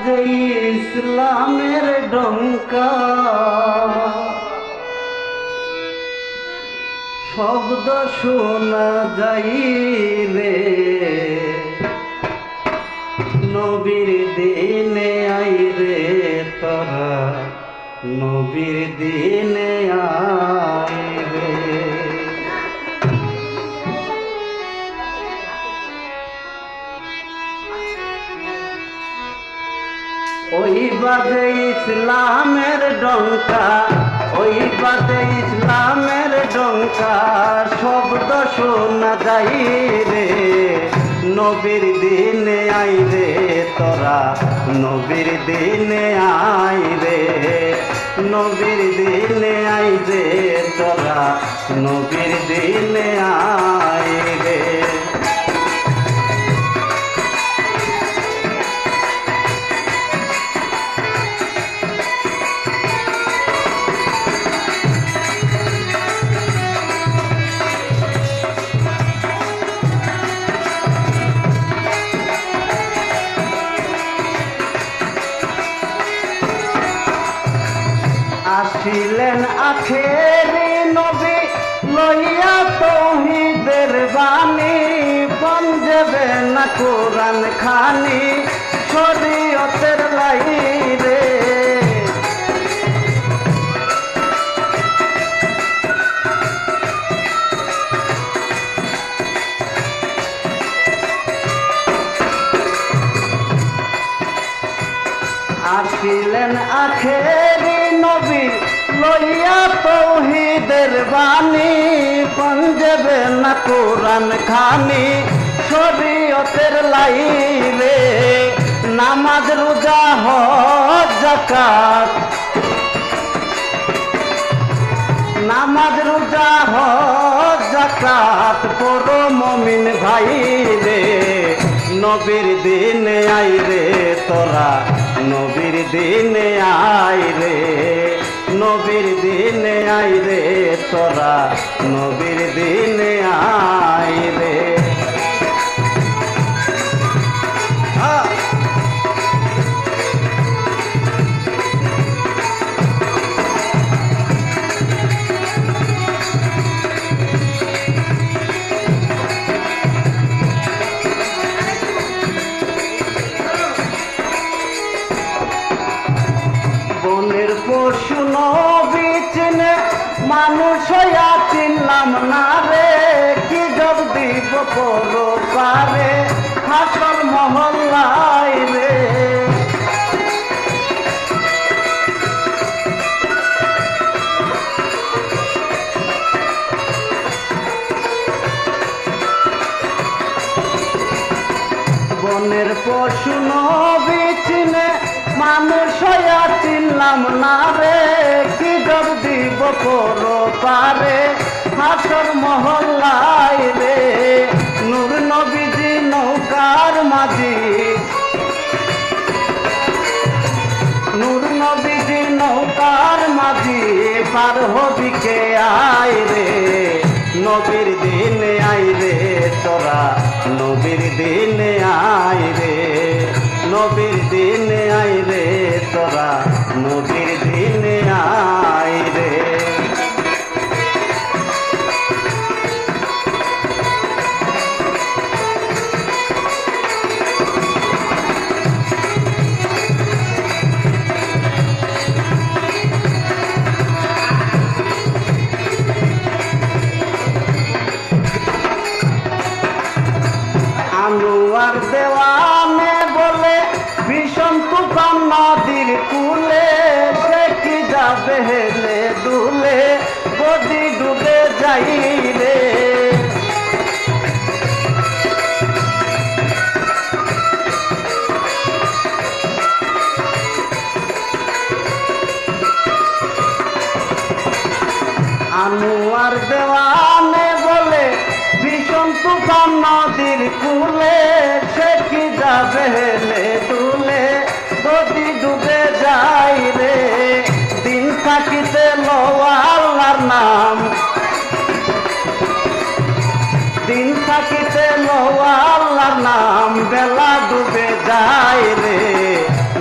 বাজে ইসলামের ডঙ্কা শব্দ শোনা যাই রে। নবীর দিনে আই রে তোরা। নবীর দিনে আই ওই বাজে ইসলামের ডঙ্কা, ওই বাজে ইসলামের ডঙ্কা শব্দ শোনা যাই রে। নবীর দিনে আই রে তোরা, নবীর দিনে আই রে। নবীর দিনে আই রে তোরা, নবীর দিনে আই আসিলেন আখেরি নবী, লইয়া তৌহিদের বাণী, পঞ্জেবে না কোরআন খানি, শরীয়তের লাই রে আসিলেন আখেরি নবী লইয়া তৌহিদের বাণী, পঞ্জেবে না কোরআন খানি, শরীয়তের লাইলে নামাজ, রোজা, হজ জাকাত নামাজ, রোজা, হজ জাকাত পড়ো মমিন ভাই রে নবীর দিনে আই রে তোরা নবীর দিনে আই রে নবীর দিনে আই রে তোরা নবীর দিনে আই রে। মানুষ হইয়া চিনলাম না রে, কি জব দিব পর পারে? হাসল মহল্লায় রে। বনের পশু নবী চিনে মানুষ হইয়া চিনলাম না রে কি জব দিব পর হাসর মহল্লায় রে। নূর নবীজি নৌকার মাঝি। নূর নবীজি নৌকার মাঝি পার হবিকে আয় রে। নবীর দিনে আই রে, তোরা নবীর দিনে আই রে। নবীর দিনে আই রে, তোরা নবীর দিনে আনোয়ার দেওয়ানে বলে, ভীষণ তুফান নদীর কুলে, সে কি যাবে হেলে দুলে গদি ডুবে যাই রে। আনোয়ার দেওয়ানে তুফান নদীর কুলে সে কি যাবে তুলে? ডুবে যাই রে, দিন থাকিতে নাম। দিন থাকিতে লো নাম, বেলা ডুবে যায় রে,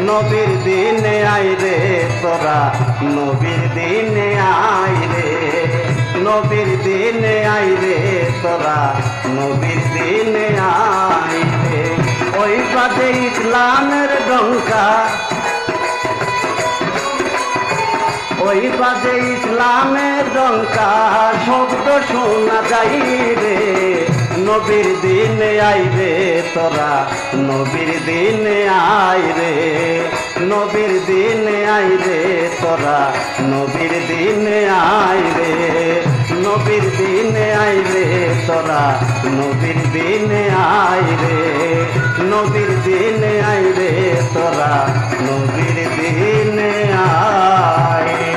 নবীর দিনে আই রে, তোরা নবীর দিনে আই নবীর দিনে আই রে, তোরা নবীর দিনে আই রে। ওই বাদে ইসলামের ডঙ্কা ওই বাজে ইসলামের ডঙ্কা শব্দ শোনা যাই রে, নবীর দিনে আইবে তোরা নবীর দিনে আই রে। নবীর দিনে আই রে, তোরা নবীর দিনে আই রে। নবীর দিনে আই রে তোরা, নবীর দিনে আই রে নবীর দিনে আই রে তোরা, নবীর দিনে আই